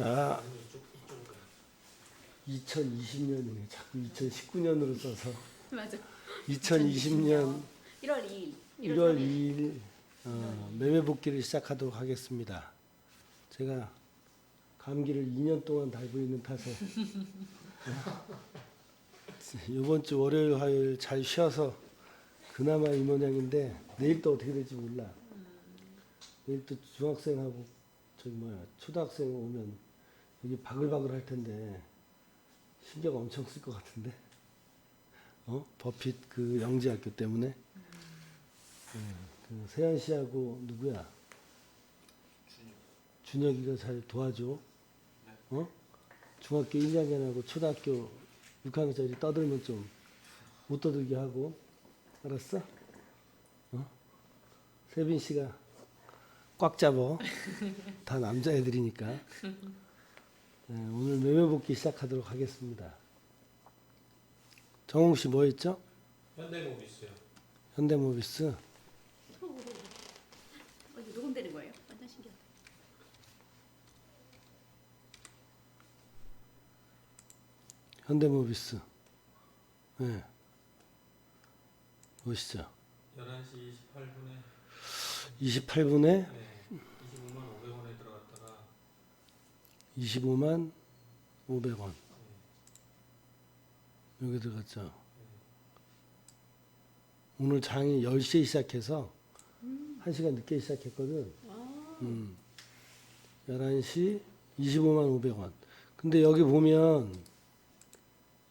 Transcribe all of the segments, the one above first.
자, 2020년이네. 자꾸 2019년으로 써서 맞아. 2020년 1월 2일. 1월 2일 어, 매매 복귀를 시작하도록 하겠습니다. 제가 감기를 2년 동안 달고 있는 탓에 이번 주 월요일 화요일 잘 쉬어서 그나마 이 모양인데 내일 또 어떻게 될지 몰라. 내일 또 중학생하고 저기 뭐야 초등학생 오면 여기 바글바글 할 텐데 신경 엄청 쓸 것 같은데. 어? 버핏 그 영재학교 때문에. 예, 그 세현 씨하고 누구야? 준혁이가 잘 도와줘. 어? 중학교 1학년하고 초등학교 6학년짜리 떠들면 좀 못 떠들게 하고. 알았어? 어? 세빈 씨가 꽉 잡어. 다 남자애들이니까. 예, 오늘 매매 복귀 시작하도록 하겠습니다. 정웅 씨뭐 했죠? 현대모비스요. 현대모비스. 어, 이거 녹음되는 거예요? 완전 신기하다. 현대모비스. 예. 보시죠. 11시 28분에 28분에 네, 25만 500원에 들어갔다가 25만 500원. 여기 들어갔죠. 오늘 장이 10시에 시작해서 1시간 늦게 시작했거든. 음. 11시 25만 500원. 근데 여기 보면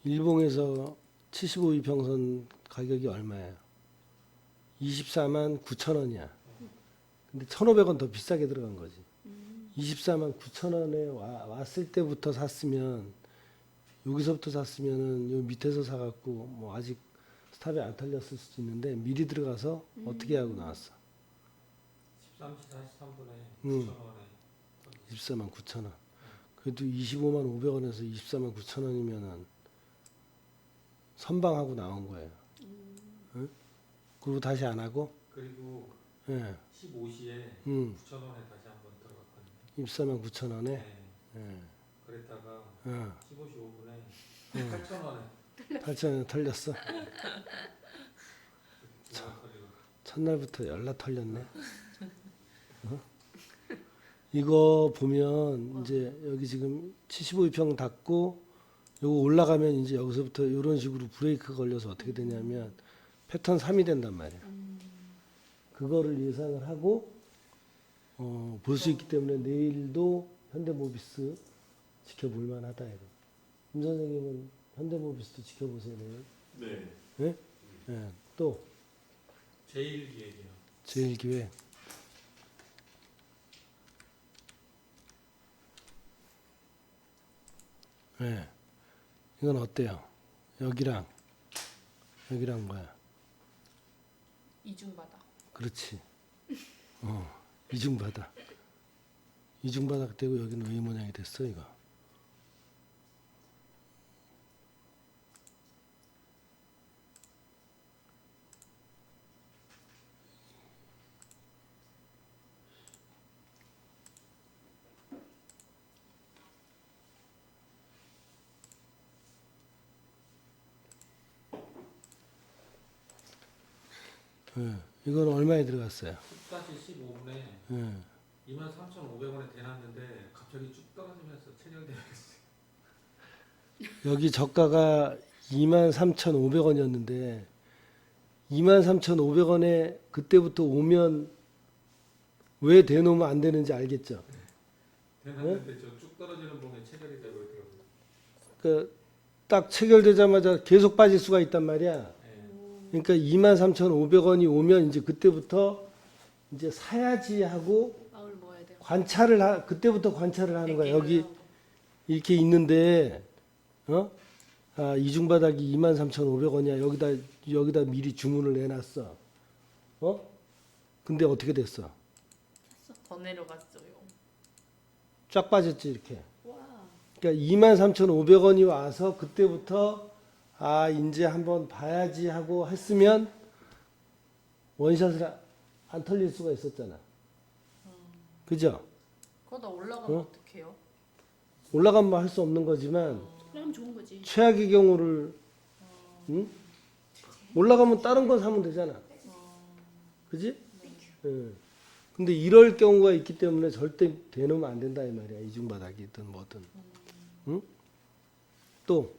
일봉에서 75이평선 가격이 얼마예요? 24만 9천 원이야. 근데 1,500원 더 비싸게 들어간 거지. 24만 9천 원에 와, 왔을 때부터 샀으면 여기서부터 샀으면은 요 밑에서 사갖고 뭐 아직 스탑이 안 털렸을 수도 있는데 미리 들어가서 어떻게 하고 나왔어? 13시 43분에 음. 9,000원에 24만 9천 원. 그래도 25만 500원에서 24만 9천 원이면은 선방하고 나온 거예요. 응? 그리고 다시 안 하고, 그리고 예, 15시에 음, 9,000원에 24만 9천 원에, 네. 예, 그랬다가 어, 15시 5분에 음. 8,000원에 8천 원 털렸어. 들어갔거든요. 첫날부터 연락 털렸네. 어? 이거 보면 이제 여기 지금 75평 닫고 요거 올라가면 이제 여기서부터 이런 식으로 브레이크 걸려서 어떻게 되냐면 패턴 3이 된단 말이야. 그거를 예상을 하고 어, 볼 수 있기 때문에 내일도 현대모비스 지켜볼 만하다 이거. 임 선생님은 현대모비스도 지켜보세요 내일. 네. 예? 예. 또 제일기획이요. 제일기획. 네. 이건 어때요? 여기랑 여기랑 뭐야? 이중바다. 그렇지. 어, 이중바다. 이중바닥 되고 여기는 의 모양이 됐어 이거. 예. 이건 얼마에 들어갔어요? 14시 15분에 예. 23,500원에 대놨는데 갑자기 쭉 떨어지면서 체결되었어요. 여기 저가가 23,500원이었는데 23,500원에 그때부터 오면 왜 대놓으면 안 되는지 알겠죠? 대놨는데 저 쭉 떨어지는 봉에 체결이 되고 있더라고요. 그딱 체결되자마자 계속 빠질 수가 있단 말이야. 네. 그러니까 23,500원이 오면 이제 그때부터 이제 사야지 하고 마을 모아야 돼요. 관찰을 하, 그때부터 관찰을 하는 거야. 여기 이렇게 있는데 어? 아, 이중 바닥이 23,500원이야. 여기다 여기다 미리 주문을 내놨어. 어? 근데 어떻게 됐어? 더 내려갔어요. 쫙 빠졌지 이렇게. 와. 그러니까 23,500원이 와서 그때부터 아 이제 한번 봐야지 하고 했으면 원샷을 아- 안 털릴 수가 있었잖아. 그죠? 그러다 올라가면 어? 어떡해요? 올라가면 할 수 없는 거지만 그럼 좋은 거지. 최악의 경우를 응? 올라가면 다른 거 사면 되잖아. 그지? 예. 근데 이럴 경우가 있기 때문에 절대 대놓으면 안 된다 이 말이야. 이중 바닥이든 뭐든. 응? 또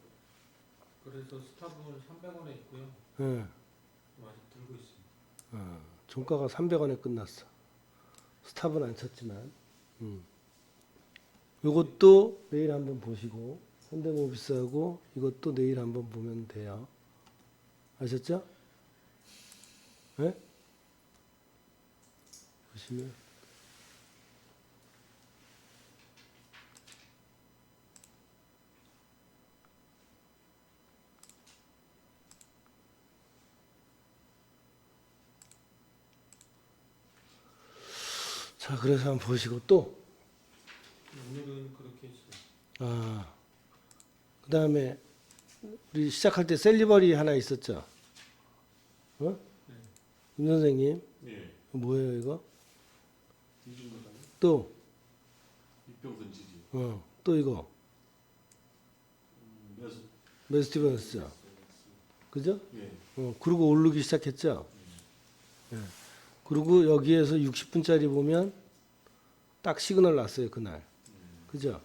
그래서 스탑은 300원에 있고요. 예. 지금 아직 들고 있습니다. 어, 종가가 300원에 끝났어. 스탑은 안 쳤지만. 음. 요것도 내일 한번 보시고 현대모비스하고 이것도 내일 한번 보면 돼요. 아셨죠? 네? 보시면 자 그래서 한번 보시고 또 오늘은 그렇게 했어요. 아, 그 다음에 우리 시작할 때 셀리버리 하나 있었죠? 어? 임 선생님, 예. 이거 뭐예요 이거? 또, 이평선 지지. 어, 또 이거 음, 매수. 메스티븐스죠? 그죠? 예. 어, 그리고 오르기 시작했죠? 예. 그리고 여기에서 60분짜리 보면 딱 시그널 났어요 그날, 그죠?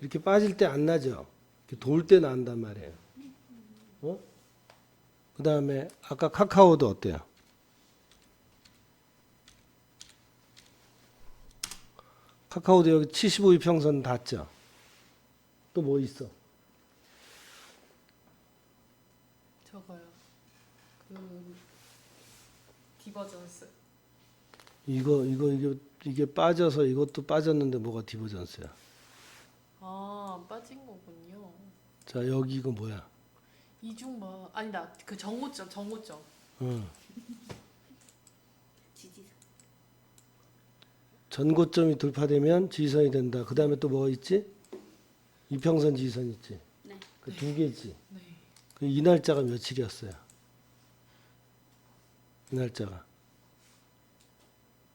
이렇게 빠질 때 안 나죠? 이렇게 돌 때 난단 말이에요. 어? 그 다음에 아까 카카오도 어때요? 카카오도 여기 75이평선 닿죠? 또 뭐 있어? 저거요. 그 디버전스. 이거 이거 이게 이게 빠져서 이것도 빠졌는데 뭐가 디버전스야? 아 빠진 거군요. 자 여기 이거 뭐야? 이중바 아니다 그 정고점 정고점. 어. 지지선. 전고점이 돌파되면 지지선이 된다. 그 다음에 또 뭐가 있지? 이평선 지지선 있지. 네. 그 두 개지. 네. 그 이 날짜가 며칠이었어요? 이 날짜가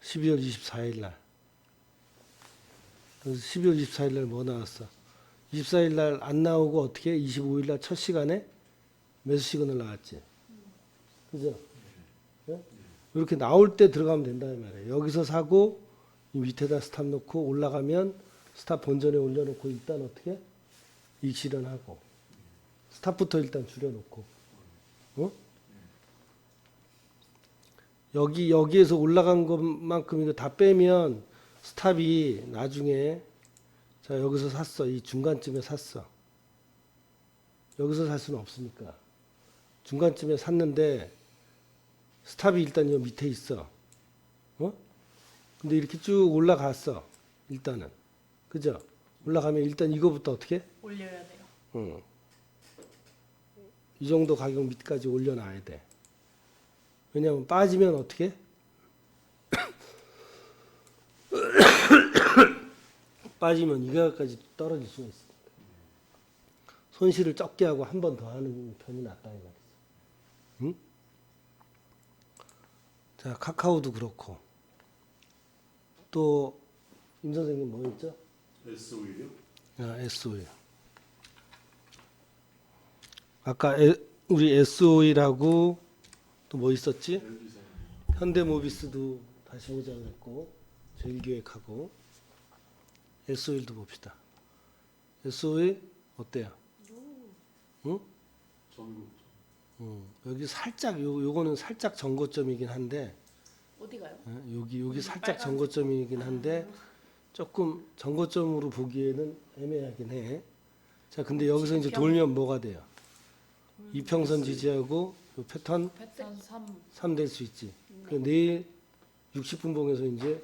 12월 24일 날. 그래서 12월 24일 날 뭐 나왔어? 24일 날 안 나오고 어떻게 25일 날 첫 시간에 매수 시그널 나왔지. 그죠? 예? 이렇게 나올 때 들어가면 된다 이 말이에요. 여기서 사고 이 밑에다 스탑 놓고 올라가면 스탑 본전에 올려놓고 일단 어떻게 이익 실현하고 스탑부터 일단 줄여놓고 어? 여기 여기에서 올라간 것만큼 이거 다 빼면 스탑이 나중에 자 여기서 샀어 이 중간쯤에 샀어 여기서 살 수는 없으니까 중간쯤에 샀는데 스탑이 일단 이 밑에 있어 어? 근데 이렇게 쭉 올라갔어 일단은 그죠 올라가면 일단 이거부터 어떻게 올려야 돼요. 응. 이 정도 가격 밑까지 올려놔야 돼. 왜냐하면 빠지면 어떻게? 빠지면 이 가격까지 떨어질 수가 있어. 손실을 적게 하고 한 번 더 하는 편이 낫다 이 말이지. 응? 자 카카오도 그렇고 또 임 선생님 뭐였죠? SO이요? 아, SOE. 아까 에, 우리 SOE라고 또 뭐 있었지? 현대모비스도 다시 보자 그랬고 제일기획하고 SOE도 봅시다. SOE 어때요? 응? 전국. 응. 여기 살짝 요 요거는 살짝 전고점이긴 한데 어디가요? 어, 여기 여기 살짝 빨간 전고점이긴 한데 조금 전고점으로 보기에는 애매하긴 해. 자, 근데 여기서 이제 돌면 뭐가 돼요? 이평선 지지하고 요 패턴 패턴 3. 3 될 수 있지. 그 내일 60분 봉에서 이제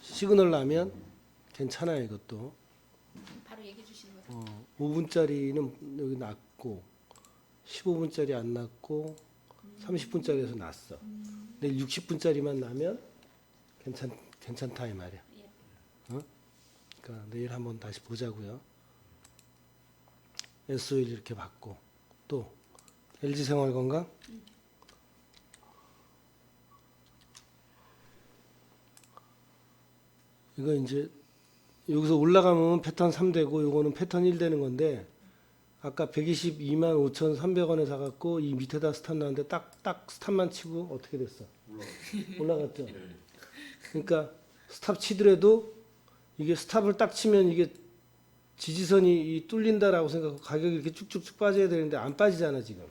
시그널 나면 괜찮아요, 이것도. 바로 얘기해 주시는 거죠. 어, 5분짜리는 여기 났고 15분짜리 안 났고 30분짜리에서 났어. 내일 60분짜리만 나면 괜찮 괜찮다 이 말이야. 예. 어? 그러니까 내일 한번 다시 보자고요. SO일 이렇게 받고 또 LG 생활건강 이거 이제 여기서 올라가면 패턴 3 되고 요거는 패턴 1 되는 건데 아까 122만 5,300원에 사갖고 이 밑에다 스탑 나왔는데 딱 딱 스탑만 치고 어떻게 됐어? 올라갔죠. 네. 그러니까 스탑 치더라도 이게 스탑을 딱 치면 이게 지지선이 이 뚫린다라고 생각하고 가격이 이렇게 쭉쭉쭉 빠져야 되는데 안 빠지잖아 지금.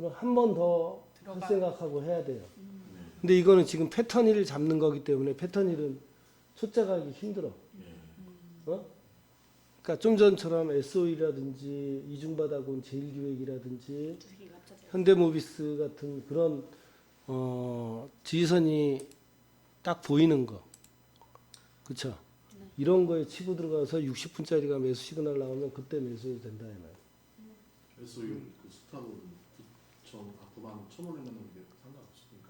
그럼 한 번 더할 들어가. 생각하고 해야 돼요. 네. 근데 이거는 지금 패턴 1을 잡는 거기 때문에 패턴 1은 초짜가 하기 힘들어. 네. 어? 그러니까 좀 전처럼 SO이라든지 이중바닥은 제일기획이라든지 합쳐져. 현대모비스 같은 그런 어, 지지선이 딱 보이는 거, 그렇죠? 네. 이런 거에 치고 들어가서 60분짜리가 매수 시그널 나오면 그때 매수해도 된다 이 말. SOE 그 스탑은 9천, 아 9만 1천 원에 넣는 게 상관없으니까.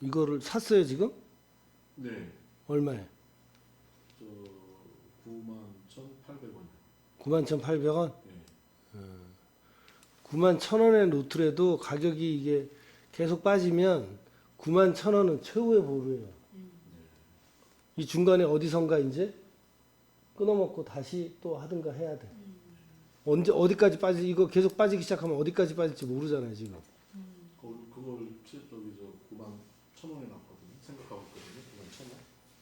이거를 샀어요 지금? 네. 얼마에? 저 9만 1,800원. 91,800원? 네. 9만 1,000원의 노트래도 가격이 이게 계속 빠지면 9만 1,000원은 최후의 보루예요. 이 중간에 어디선가 이제 끊어먹고 다시 또 하든가 해야 돼. 언제 어디까지 빠지 이거 계속 빠지기 시작하면 어디까지 빠질지 모르잖아요 지금. 그걸 그걸 치- 저기 저 9만 1천 원에 났거든요. 생각하고 있거든요. 9만 1천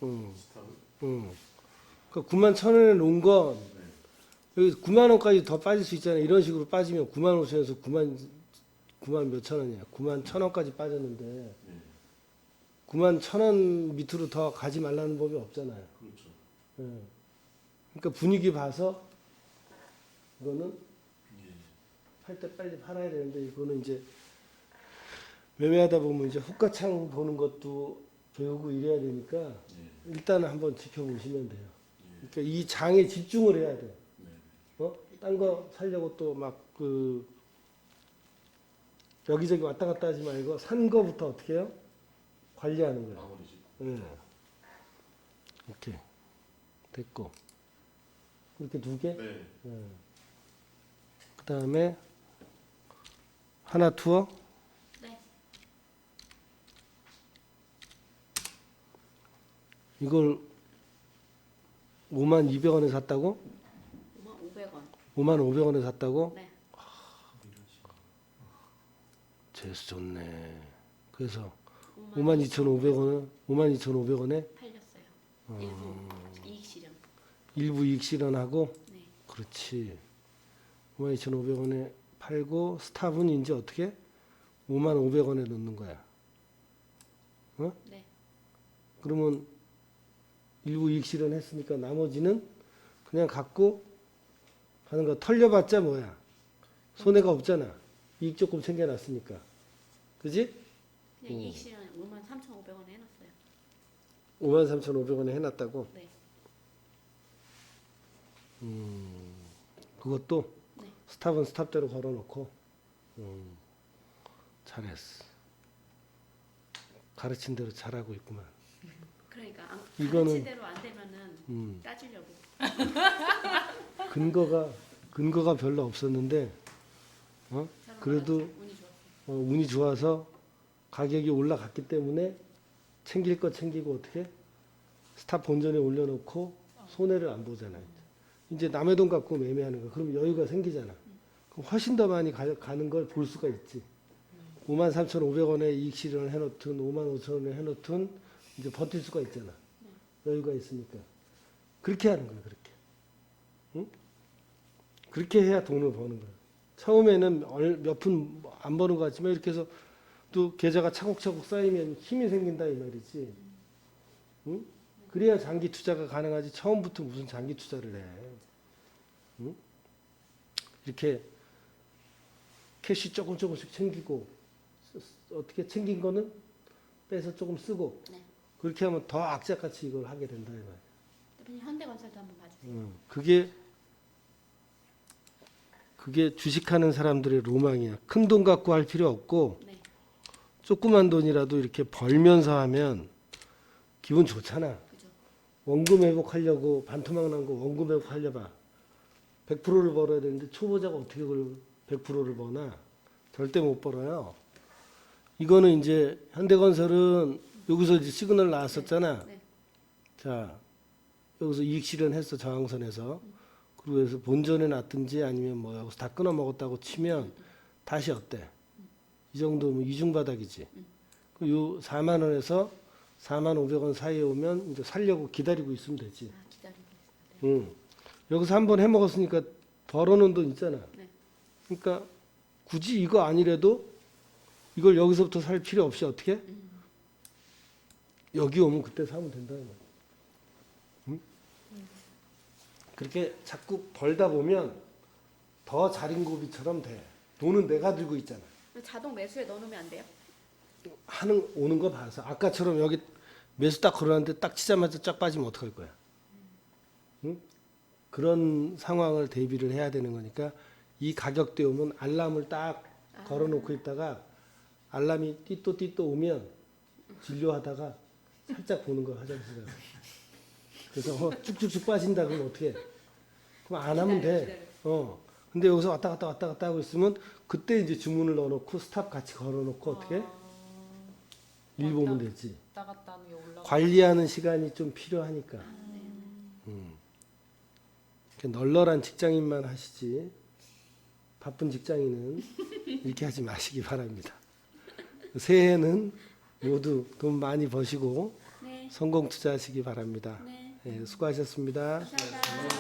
원. 응, 스탑을. 응. 그러니까 9만 1,000원에 놓은 건 네. 여기 9만 원까지 더 빠질 수 있잖아요. 이런 식으로 빠지면 9만 5천에서 9만 9만 몇 천 원이야. 9만 1천 원까지 빠졌는데 네. 9만 1천 원 밑으로 더 가지 말라는 법이 없잖아요. 그렇죠. 예. 그러니까 분위기 봐서 이거는 예. 팔때 빨리 팔아야 되는데 이거는 이제 매매하다 보면 이제 호가창 보는 것도 배우고 이래야 되니까 예. 일단은 한번 지켜보시면 돼요. 예. 그러니까 이 장에 집중을 해야 돼. 네. 어? 딴 거 살려고 또 막 그 여기저기 왔다 갔다 하지 말고 산 거부터 어떻게 해요? 관리하는 거야. 마무리지. 예. 이렇게 됐고 이렇게 두 개. 네. 그 다음에 하나 투어 네. 이걸 5만 200원에 샀다고? 5만 500원. 5만 500원에 샀다고? 네. 재수 좋네. 그래서 5만 52,500원은 52,500원에 팔렸어요. 어. 일부 이익 실현. 일부 이익 실현하고 네. 그렇지. 52,500원에 팔고 스탑은 이제 어떻게? 5만 500원에 넣는 거야. 네. 그러면 일부 이익 실현했으니까 나머지는 그냥 갖고 가는 거 털려봤자 뭐야? 손해가 없잖아. 이익 조금 챙겨놨으니까. 그지? 그냥 음. 이익 실현 5만 3,500원에 해놨어요. 53,500원에 해놨다고? 네. 음, 그것도 네. 스탑은 스탑대로 걸어놓고, 음, 잘했어. 가르친 대로 잘하고 있구만. 그러니까 안, 이거는- 가르치대로 안 되면은 음, 따지려고. 근거가, 근거가 별로 없었는데, 어? 그래도. 운이. 어, 운이 좋아서 가격이 올라갔기 때문에 챙길 거 챙기고 어떻게 스탑 본전에 올려놓고 손해를 안 보잖아요. 이제 남의 돈 갖고 매매하는 거 그럼 여유가 생기잖아. 그럼 훨씬 더 많이 가, 가는 걸 볼 수가 있지. 53,500원에 이익 실현을 해놓든 55,000원에 해놓든 이제 버틸 수가 있잖아. 여유가 있으니까. 그렇게 하는 거야, 그렇게. 응? 그렇게 해야 돈을 버는 거야. 처음에는 몇 푼 안 버는 것 같지만 이렇게 해서 또 계좌가 차곡차곡 쌓이면 힘이 생긴다 이 말이지. 응? 그래야 장기 투자가 가능하지. 처음부터 무슨 장기 투자를 해. 응? 이렇게 캐시 조금 조금씩 챙기고 어떻게 챙긴 거는 빼서 조금 쓰고 네. 그렇게 하면 더 악착같이 이걸 하게 된다 이 말이야. 대표님 현대건설도 한번 봐주세요. 음, 그게 그게 주식하는 사람들의 로망이야. 큰 돈 갖고 할 필요 없고 네. 조그만 돈이라도 이렇게 벌면서 하면 기분 좋잖아. 원금 회복하려고 반토막 난 거 원금 회복하려봐. 100%를 벌어야 되는데 초보자가 어떻게 그걸 100%를 버나? 절대 못 벌어요. 이거는 이제 현대건설은 여기서 이제 시그널 나왔었잖아. 네. 자 여기서 이익 실현했어 저항선에서 그리고 여기서 본전에 놨든지 아니면 뭐 여기서 다 끊어 먹었다고 치면 다시 어때? 이 정도면 이중 바닥이지. 요 4만 원에서 4만 500원 사이에 오면 이제 살려고 기다리고 있으면 되지. 아 기다리고 있어. 응. 여기서 한 번 해 먹었으니까 벌어놓은 돈 있잖아. 네. 그러니까 굳이 이거 아니래도 이걸 여기서부터 살 필요 없이 어떻게? 음. 여기 오면 그때 사면 된다는 거야. 응? 그렇게 자꾸 벌다 보면 더 자린고비처럼 돼. 돈은 내가 들고 있잖아. 자동 매수에 넣어놓으면 안 돼요? 하는 오는 거 봐서 아까처럼 여기 매수 딱 걸어놨는데 딱 치자마자 쫙 빠지면 어떡할 거야? 응? 그런 상황을 대비를 해야 되는 거니까 이 가격대 오면 알람을 딱 걸어놓고 있다가 알람이 띠또 띠또 오면 진료하다가 살짝 보는 거 화장실 가서 그래서 어, 쭉쭉쭉 빠진다 그러면 어떻게? 그럼 안 하면 돼. 어. 근데 여기서 왔다 갔다 왔다 갔다 하고 있으면 그때 이제 주문을 넣어놓고 스탑 같이 걸어놓고 어떻게? 일 보면 되지. 관리하는 시간이 좀 필요하니까. 음. 이렇게 널널한 직장인만 하시지 바쁜 직장인은 이렇게 하지 마시기 바랍니다. 새해에는 모두 돈 많이 버시고 네. 성공 투자하시기 바랍니다. 네. 예, 수고하셨습니다. 감사합니다.